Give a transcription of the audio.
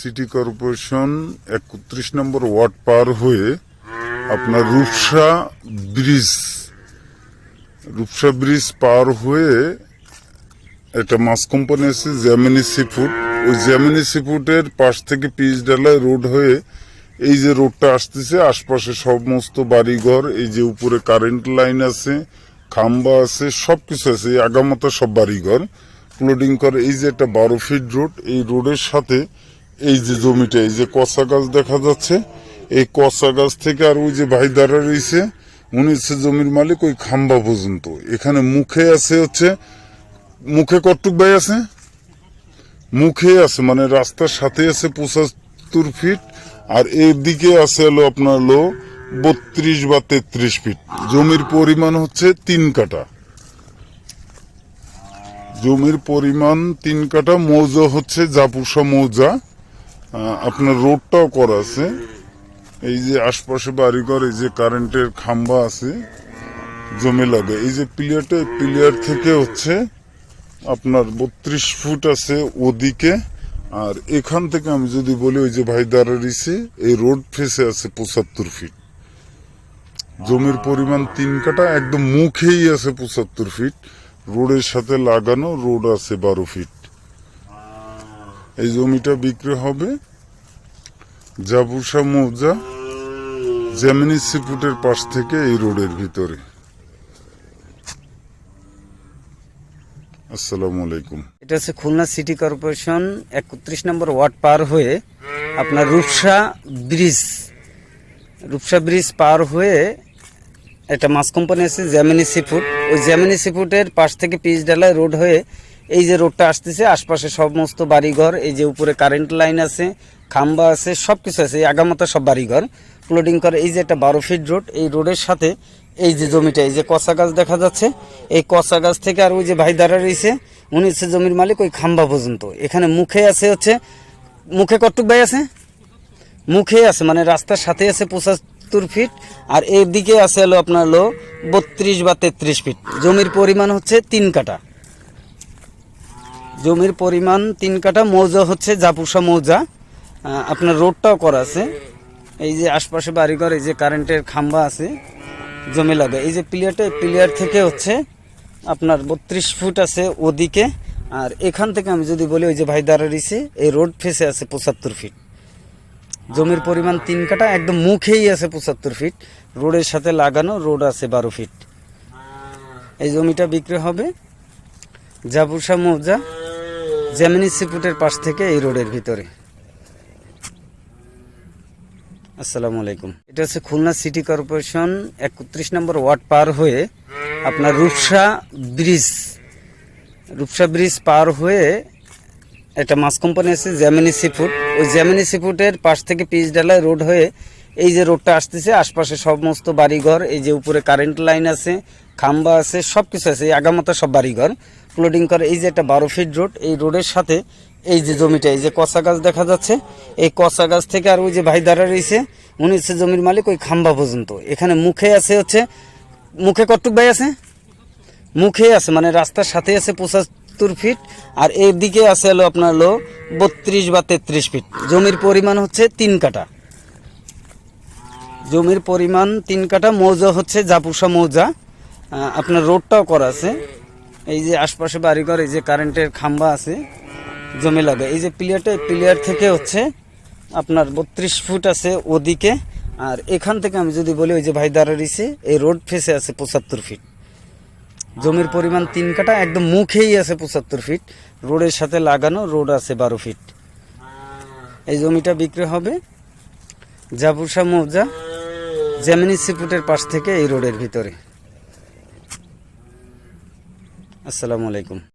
City corporation একত্রিশ নম্বর word পার হয়ে আপনার রূপসা ব্রিজ রূপসা ব্রিজ পার হয়ে একটা মাছ কোম্পানি আছে জ্যামিনি সি ফুড ওই জ্যামিনি সি ফুডের পাশ থেকে পিচ ডালায় রোড হয়ে এই যে রোডটা আসতেছে, আশপাশে সমস্ত বাড়িঘর, এই যে উপরে কারেন্ট লাইন আছে, খাম্বা আছে, সবকিছু আছে, এই আগামাতা সব বাড়িঘর। ফ্লোডিং করে, এই যে একটা বারো ফিট রোড এই রোডের সাথে এই যে জমিটা, এই যে কচা গাছ দেখা যাচ্ছে, এই কচা গাছ থেকে আর ওই যে ভাই দাঁড়া রয়েছে, উনি হচ্ছে জমির মালিক ওই খাম্বা পর্যন্ত। এখানে মুখে আছে হচ্ছে, মুখে কটুক ভাই আছে? মুখে আছে মানে রাস্তার সাথে আছে পঁচাত্তর ফিট আর এর দিকে আছে হলো আপনার হলো বত্রিশ বা তেত্রিশ ফিট জমির পরিমাণ হচ্ছে তিন কাটা জমির পরিমাণ তিন কাটা মৌজা হচ্ছে জাপুসা মৌজা। আপনার রোডটাও করা আছে। এই যে আশপাশে বাড়িঘর, এই যে কারেন্টের খাম্বা আছে, জমে লাগে। এই যে প্লেয়ারটা প্লেয়ার থেকে হচ্ছে আপনার বত্রিশ ফুট আছে ওদিকে। আর এখান থেকে আমি যদি বলি, ওই যে ভাই দাঁড়াইছে এই রোড ফেসে আছে পঁচাত্তর ফিট জমির পরিমাণ তিন কাটা, একদম মুখেই আছে পঁচাত্তর ফিট রোডের সাথে লাগানো রোড আছে বারো ফিট এই জমিটা বিক্রি হবে জাবুসা মৌজা জেমিনি সিপুটের পাশ থেকে এই রোডের ভিতরে। আসসালামু আলাইকুম। এটা হচ্ছে খুলনা সিটি কর্পোরেশন, একত্রিশ নম্বর ওয়ার্ড পার হয়ে আপনার রূপসা ব্রিজ। রূপসা ব্রিজ পার হয়ে একটা মাছ কোম্পানি আছে জ্যামিনি সিফুড ওই জ্যামিনি সিফুডের পাশ থেকে পিচ ডালায় রোড হয়ে এই যে রোডটা আসতেছে, আশপাশে সমস্ত বাড়িঘর, এই যে উপরে কারেন্ট লাইন আছে, খাম্বা আছে সব কিছু আছে আগামাতা সব বাড়িঘর। ফ্লোডিং করে এই যে একটা বারো ফিট রোড এই রোডের সাথে এই যে জমিটা, এই যে কচা গাছ দেখা যাচ্ছে, এই কচা গাছ থেকে আর ওই যে ভাই দাঁড়া রয়েছে, উনি হচ্ছে জমির মালিক ওই খাম্বা পর্যন্ত। এখানে মুখে আছে হচ্ছে, মুখে কটুক ভাই আছে? মুখে আছে মানে রাস্তার সাথে আছে পঁচাত্তর ফিট আর এর দিকে আছে হলো আপনার হলো বত্রিশ বা তেত্রিশ ফিট জমির পরিমাণ হচ্ছে তিন কাটা জমির পরিমাণ তিন কাটা মৌজা হচ্ছে জাপুসা মৌজা। আপনার রোডটাও করা আছে। এই যে আশপাশে বাড়িঘর, এই যে কারেন্টের খাম্বা আছে, জমি লাগে। এই যে প্লেয়ারটা প্লেয়ার থেকে হচ্ছে আপনার বত্রিশ ফুট আছে ওদিকে। আর এখান থেকে আমি যদি বলি, ওই যে ভাই দাঁড়িয়েছে এই রোড ফেসে আছে পঁচাত্তর ফিট। জমির পরিমাণ তিন কাটা একদম মুখেই আছে পঁচাত্তর ফিট। রোডের সাথে লাগানো, রোড আছে বারো ফিট। এই জমিটা বিক্রি হবে জাবুসা মৌজা। জেমিনি সিপুটের পাশ থেকে এই রোডের ভিতরে। আসসালামু আলাইকুম। এটা হচ্ছে খুলনা সিটি কর্পোরেশন, একত্রিশ নম্বর ওয়ার্ড পার হয়ে আপনার রূপসা ব্রিজ। রূপসা ব্রিজ পার হয়ে একটা মাছ কোম্পানি আছে জ্যামিনি সিফুড ওই জ্যামিনি সিফুডের পাশ থেকে পিচ ডালায় রোড হয়ে এই যে রোডটা আসতেছে, আশপাশে সমস্ত বাড়িঘর, এই যে উপরে কারেন্ট লাইন আছে, খাম্বা আছে সব কিছু আছে, এই আগামাতা সব বাড়িঘর। ফ্লোডিং করে এই যে একটা বারো ফিট রোড এই রোডের সাথে এই যে জমিটা, এই যে কচা গাছ দেখা যাচ্ছে। এই কচা গাছ থেকে আর ওই যে ভাই দাঁড়া রয়েছে, উনি হচ্ছে জমির মালিক, ওই খাম্বা পর্যন্ত। এখানে মুখে আছে হচ্ছে, মুখে কটুক ভাই আছে? মুখে আছে মানে রাস্তার সাথে আছে পঁচাত্তর ফিট আর এর দিকে আছে হলো আপনার হলো বত্রিশ বা তেত্রিশ ফিট জমির পরিমাণ হচ্ছে তিন কাটা জমির পরিমাণ তিন কাটা মৌজা হচ্ছে জাপুসা মৌজা। আপনার রোডটাও করা আছে। এই যে আশপাশে বাড়িঘর, এই যে কারেন্টের খাম্বা আছে, জমি লাগে। এই যে প্লেয়ারটা এই প্লেয়ার থেকে হচ্ছে আপনার বত্রিশ ফুট আছে ওদিকে। আর এখান থেকে আমি যদি বলি, ওই যে ভাই দাঁড়িয়েছে এই রোড ফেসে আছে পঁচাত্তর ফিট। জমির পরিমাণ তিন কাটা একদম মুখেই আছে পঁচাত্তর ফিট। রোডের সাথে লাগানো, রোড আছে বারো ফিট। এই জমিটা বিক্রি হবে জাবুসা মৌজা। জেমিনি সিপুটের পাশ থেকে এই রোডের ভিতরে। আসসালামু আলাইকুম।